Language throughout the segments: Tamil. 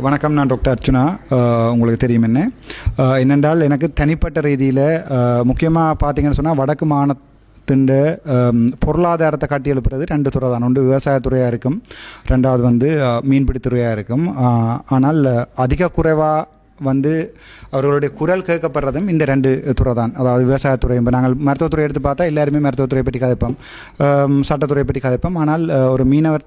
வணக்கம் நான் டாக்டர் அர்ச்சுனா. உங்களுக்கு தெரியும் என்ன? என்னென்றால் எனக்கு தனிப்பட்ட ரீதியில் முக்கியமாக பார்த்தீங்கன்னு சொன்னால் வடக்கு மாநிலத்தின் பொருளாதாரத்தை காட்டி எழுப்புறது ரெண்டு துறை தான். ஒன்று விவசாயத்துறையாக இருக்கும் ரெண்டாவது வந்து அஹ், மீன்பிடித்துறையாக இருக்கும். ஆனால் அதிக குறைவாக வந்து அவர்களுடைய குரல் கேட்கப்படுறதும் இந்த ரெண்டு துறை தான். அதாவது விவசாயத்துறை இப்போ நாங்கள் மருத்துவத்துறை எடுத்து பார்த்தா எல்லாருமே மருத்துவத்துறையை பற்றி கதைப்போம். சட்டத்துறையை பற்றி கதைப்போம். ஆனால் ஒரு மீனவர்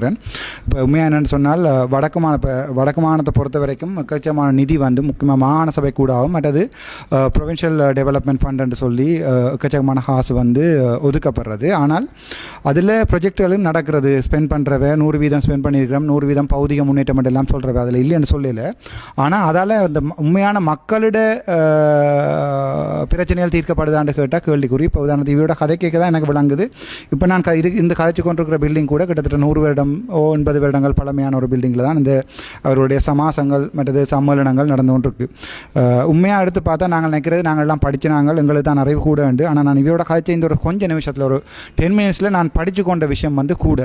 இப்போ உண்மையாக என்னென்னு சொன்னால் வடக்கு மாநில இப்போ வடக்கு மாநிலத்தை பொறுத்த வரைக்கும் எக்கச்சக்கமான நிதி வந்து முக்கியமாக மாகாண சபை கூடாகும். மற்றது ப்ரொவின்ஷியல் டெவலப்மெண்ட் ஃபண்டுன்னு சொல்லி அஹ், எக்கச்சக்கமான காசு வந்து ஒதுக்கப்படுறது. ஆனால் அதில் ப்ரொஜெக்டுகளும் நடக்கிறது. ஸ்பெண்ட் பண்ணுறவ நூறு வீதம் ஸ்பெண்ட் பண்ணியிருக்கிறோம். நூறு வீதம் பௌதிக முன்னேற்றம் எல்லாம் சொல்கிறவ அதில் இல்லைன்னு சொல்லல. ஆனால் அதால் அந்த உண்மையான மக்களிட பிரச்சனைகள் தீர்க்கப்படுதான்னு கேட்டால் கேள்விக்குறி. இப்போ உதாரணத்துக்கு இவரோட கதை கேட்க தான் எனக்கு விளங்குது. இப்போ நான் க- இது இந்த கதைச்சு கொண்டிருக்கிற பில்டிங் கூட கிட்டத்தட்ட நூறு வருடம் ஓ ஒன்பது வருடங்கள் பழமையான ஒரு பில்டிங்கில் தான் இந்த அவருடைய சமாசங்கள் மற்றது சம்மேளனங்கள் நடந்து கொண்டிருக்கு. உண்மையாக எடுத்து பார்த்தா நாங்கள் நினைக்கிறது நாங்கள் எல்லாம் நாங்கள் எங்களுக்கு தான் அறிவு கூட உண்டு. ஆனால் நான் இவரோட கதைச்ச இந்த ஒரு கொஞ்ச நிமிஷத்தில் ஒரு டென் மினிட்ஸில் நான் படித்து கொண்ட விஷயம் வந்து கூட.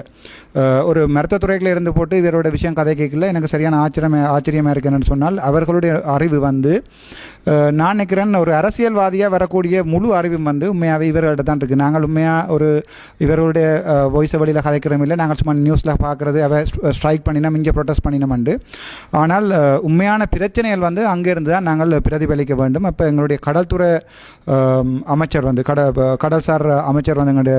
ஒரு மருத்துவத்துறையில் இருந்து போட்டு இவரோட விஷயம் கதை கேட்கல. எனக்கு சரியான ஆச்சரியமே ஆச்சரியமாக இருக்குன்னு சொன்னால் அவர்களுடைய அறிவு வந்து நான் நினைக்கிறேன் ஒரு அரசியல்வாதியாக வரக்கூடிய முழு அறிவும் வந்து உண்மையாகவே இவர்கள்ட்ட தான் இருக்குது நாங்கள் உண்மையாக ஒரு இவர்களுடைய வயசு வழியில் கதைக்கிறோம் இல்லை நாங்கள் சும்மா நியூஸில் பார்க்குறது அவ ஸ்ட்ரைக் பண்ணினோம் இங்கே ப்ரொட்டஸ்ட் பண்ணினோம்ண்டு ஆனால் உண்மையான பிரச்சனைகள் வந்து அங்கேருந்து தான் நாங்கள் பிரதிபலிக்க வேண்டும். அப்போ எங்களுடைய கடல்துறை அமைச்சர் வந்து கட கடல்சார் அமைச்சர் வந்து எங்களுடைய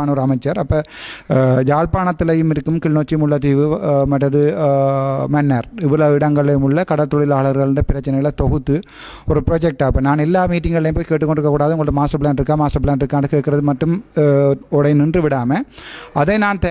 ஒரு அமைச்சர். அப்போ யாழ்ப்பாணத்திலையும் இருக்கும் கிளிநொச்சி முல்லைத்தீவு மற்றது மன்னர். இவ்வளவு இடங்களிலும் உள்ள கடற்தொழிலாளர்களோட பிரச்சனைகளை தொகுத்து ஒரு ப்ராஜெக்ட் இப்போ நான் எல்லா மீட்டிங்கள்லையும் போய் கேட்டுக்கொண்டிருக்கக்கூடாது உங்கள்ட்ட மாஸ்டர் பிளான் இருக்கா மாஸ்டர் பிளான் இருக்கான்னு கேட்கறது மட்டும் உடைய நின்று விடாமல் அதை நான்